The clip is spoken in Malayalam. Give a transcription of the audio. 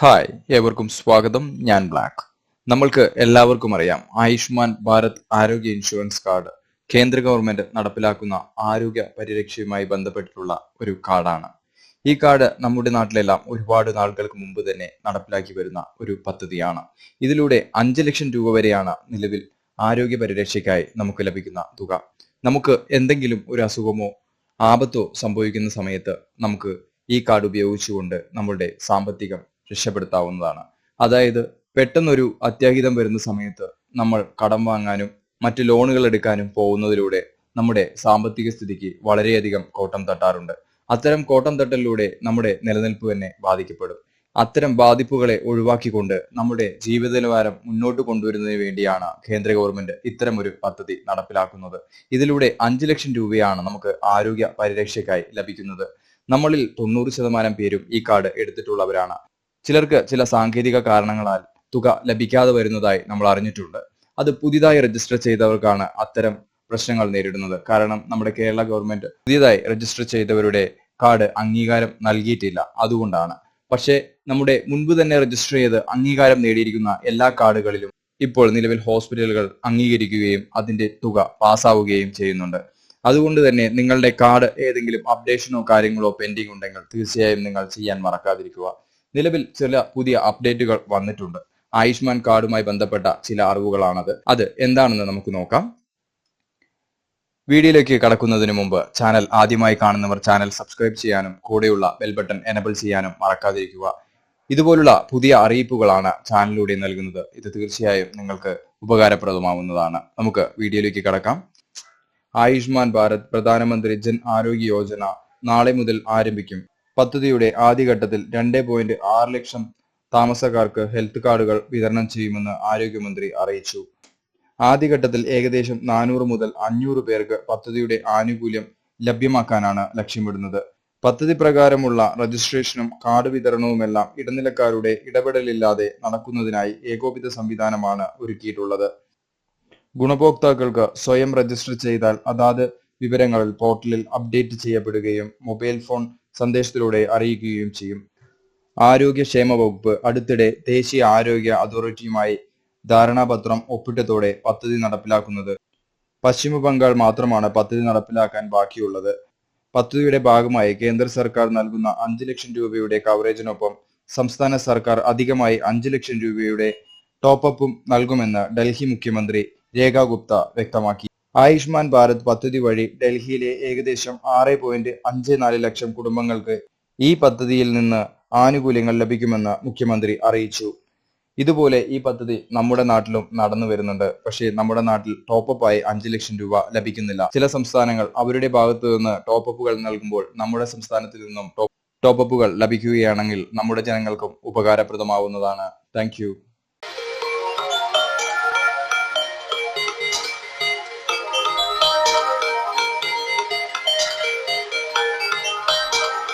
ഹായ് ഏവർക്കും സ്വാഗതം. ഞാൻ ബ്ലാക്ക്. നമ്മൾക്ക് എല്ലാവർക്കും അറിയാം ആയുഷ്മാൻ ഭാരത് ആരോഗ്യ ഇൻഷുറൻസ് കാർഡ് കേന്ദ്ര ഗവൺമെന്റ് നടപ്പിലാക്കുന്ന ആരോഗ്യ പരിരക്ഷയുമായി ബന്ധപ്പെട്ടിട്ടുള്ള ഒരു കാർഡാണ്. ഈ കാർഡ് നമ്മുടെ നാട്ടിലെല്ലാം ഒരുപാട് നാളുകൾക്ക് മുമ്പ് തന്നെ നടപ്പിലാക്കി വരുന്ന ഒരു പദ്ധതിയാണ്. ഇതിലൂടെ അഞ്ച് ലക്ഷം രൂപ വരെയാണ് നിലവിൽ ആരോഗ്യ പരിരക്ഷയ്ക്കായി നമുക്ക് ലഭിക്കുന്ന തുക. നമുക്ക് എന്തെങ്കിലും ഒരു അസുഖമോ ആപത്തോ സംഭവിക്കുന്ന സമയത്ത് നമുക്ക് ഈ കാർഡ് ഉപയോഗിച്ചുകൊണ്ട് നമ്മളുടെ സാമ്പത്തികം രക്ഷപ്പെടുത്താവുന്നതാണ്. അതായത് പെട്ടെന്നൊരു അത്യാഹിതം വരുന്ന സമയത്ത് നമ്മൾ കടം വാങ്ങാനും മറ്റ് ലോണുകൾ എടുക്കാനും പോകുന്നതിലൂടെ നമ്മുടെ സാമ്പത്തിക സ്ഥിതിക്ക് വളരെയധികം കോട്ടം തട്ടാറുണ്ട്. അത്തരം കോട്ടം തട്ടലിലൂടെ നമ്മുടെ നിലനിൽപ്പ് തന്നെ ബാധിക്കപ്പെടും. അത്തരം ബാധിപ്പുകളെ ഒഴിവാക്കിക്കൊണ്ട് നമ്മുടെ ജീവിത നിലവാരം മുന്നോട്ട് കൊണ്ടുവരുന്നതിന് വേണ്ടിയാണ് കേന്ദ്ര ഗവൺമെന്റ് ഇത്തരം ഒരു പദ്ധതി നടപ്പിലാക്കുന്നത്. ഇതിലൂടെ അഞ്ചു ലക്ഷം രൂപയാണ് നമുക്ക് ആരോഗ്യ പരിരക്ഷയ്ക്കായി ലഭിക്കുന്നത്. നമ്മളിൽ തൊണ്ണൂറ് ശതമാനം പേരും ഈ കാർഡ് എടുത്തിട്ടുള്ളവരാണ്. ചിലർക്ക് ചില സാങ്കേതിക കാരണങ്ങളാൽ തുക ലഭിക്കാതെ വരുന്നതായി നമ്മൾ അറിഞ്ഞിട്ടുണ്ട്. അത് പുതിയതായി രജിസ്റ്റർ ചെയ്തവർക്കാണ് അത്തരം പ്രശ്നങ്ങൾ നേരിടുന്നത്. കാരണം നമ്മുടെ കേരള ഗവൺമെന്റ് പുതിയതായി രജിസ്റ്റർ ചെയ്തവരുടെ കാർഡ് അംഗീകാരം നൽകിയിട്ടില്ല. അതുകൊണ്ടാണ്. പക്ഷേ നമ്മുടെ മുൻപ് തന്നെ രജിസ്റ്റർ ചെയ്ത് അംഗീകാരം നേടിയിരിക്കുന്ന എല്ലാ കാർഡുകളിലും ഇപ്പോൾ നിലവിൽ ഹോസ്പിറ്റലുകൾ അംഗീകരിക്കുകയും അതിന്റെ തുക പാസ്സാവുകയും ചെയ്യുന്നുണ്ട്. അതുകൊണ്ട് തന്നെ നിങ്ങളുടെ കാർഡ് ഏതെങ്കിലും അപ്ഡേഷനോ കാര്യങ്ങളോ പെൻഡിംഗ് ഉണ്ടെങ്കിൽ തീർച്ചയായും നിങ്ങൾ ചെയ്യാൻ മറക്കാതിരിക്കുക. നിലവിൽ ചില പുതിയ അപ്ഡേറ്റുകൾ വന്നിട്ടുണ്ട്. ആയുഷ്മാൻ കാർഡുമായി ബന്ധപ്പെട്ട ചില അറിവുകളാണത്. അത് എന്താണെന്ന് നമുക്ക് നോക്കാം. വീഡിയോയിലേക്ക് കടക്കുന്നതിന് മുമ്പ് ചാനൽ ആദ്യമായി കാണുന്നവർ ചാനൽ സബ്സ്ക്രൈബ് ചെയ്യാനും കൂടെയുള്ള ബെൽ ബട്ടൺ എനബിൾ ചെയ്യാനും മറക്കാതിരിക്കുക. ഇതുപോലുള്ള പുതിയ അറിയിപ്പുകളാണ് ചാനലിലൂടെ നൽകുന്നത്. ഇത് തീർച്ചയായും നിങ്ങൾക്ക് ഉപകാരപ്രദമാവുന്നതാണ്. നമുക്ക് വീഡിയോയിലേക്ക് കടക്കാം. ആയുഷ്മാൻ ഭാരത് പ്രധാനമന്ത്രി ജൻ ആരോഗ്യ യോജന നാളെ മുതൽ ആരംഭിക്കും. പദ്ധതിയുടെ ആദ്യഘട്ടത്തിൽ രണ്ട് പോയിന്റ് ആറ് ലക്ഷം താമസക്കാർക്ക് ഹെൽത്ത് കാർഡുകൾ വിതരണം ചെയ്യുമെന്ന് ആരോഗ്യമന്ത്രി അറിയിച്ചു. ആദ്യഘട്ടത്തിൽ ഏകദേശം നാനൂറ് മുതൽ അഞ്ഞൂറ് പേർക്ക് പദ്ധതിയുടെ ആനുകൂല്യം ലഭ്യമാക്കാനാണ് ലക്ഷ്യമിടുന്നത്. പദ്ധതി പ്രകാരമുള്ള രജിസ്ട്രേഷനും കാർഡ് വിതരണവുമെല്ലാം ഇടനിലക്കാരുടെ ഇടപെടലില്ലാതെ നടക്കുന്നതിനായി ഏകോപിത സംവിധാനമാണ് ഒരുക്കിയിട്ടുള്ളത്. ഗുണഭോക്താക്കൾക്ക് സ്വയം രജിസ്റ്റർ ചെയ്താൽ അതാത് വിവരങ്ങൾ പോർട്ടലിൽ അപ്ഡേറ്റ് ചെയ്യപ്പെടുകയും മൊബൈൽ ഫോൺ സന്ദേശത്തിലൂടെ അറിയിക്കുകയും ചെയ്യും. ആരോഗ്യക്ഷേമ വകുപ്പ് അടുത്തിടെ ദേശീയ ആരോഗ്യ അതോറിറ്റിയുമായി ധാരണാപത്രം ഒപ്പിട്ടതോടെ പദ്ധതി നടപ്പിലാക്കുന്നത്. പശ്ചിമ ബംഗാൾ മാത്രമാണ് പദ്ധതി നടപ്പിലാക്കാൻ ബാക്കിയുള്ളത്. പദ്ധതിയുടെ ഭാഗമായി കേന്ദ്ര സർക്കാർ നൽകുന്ന അഞ്ച് ലക്ഷം രൂപയുടെ കവറേജിനൊപ്പം സംസ്ഥാന സർക്കാർ അധികമായി അഞ്ച് ലക്ഷം രൂപയുടെ ടോപ്പപ്പും നൽകുമെന്ന് ഡൽഹി മുഖ്യമന്ത്രി രേഖ ഗുപ്ത വ്യക്തമാക്കി. ആയുഷ്മാൻ ഭാരത് പദ്ധതി വഴി ഡൽഹിയിലെ ഏകദേശം ആറ് പോയിന്റ് അഞ്ച് നാല് ലക്ഷം കുടുംബങ്ങൾക്ക് ഈ പദ്ധതിയിൽ നിന്ന് ആനുകൂല്യങ്ങൾ ലഭിക്കുമെന്ന് മുഖ്യമന്ത്രി അറിയിച്ചു. ഇതുപോലെ ഈ പദ്ധതി നമ്മുടെ നാട്ടിലും നടന്നു വരുന്നുണ്ട്. പക്ഷേ നമ്മുടെ നാട്ടിൽ ടോപ്പപ്പായി അഞ്ച് ലക്ഷം രൂപ ലഭിക്കുന്നില്ല. ചില സംസ്ഥാനങ്ങൾ അവരുടെ ഭാഗത്തു നിന്ന് ടോപ്പപ്പുകൾ നൽകുമ്പോൾ നമ്മുടെ സംസ്ഥാനത്തിൽ നിന്നും ടോപ്പപ്പുകൾ ലഭിക്കുകയാണെങ്കിൽ നമ്മുടെ ജനങ്ങൾക്കും ഉപകാരപ്രദമാവുന്നതാണ്. താങ്ക്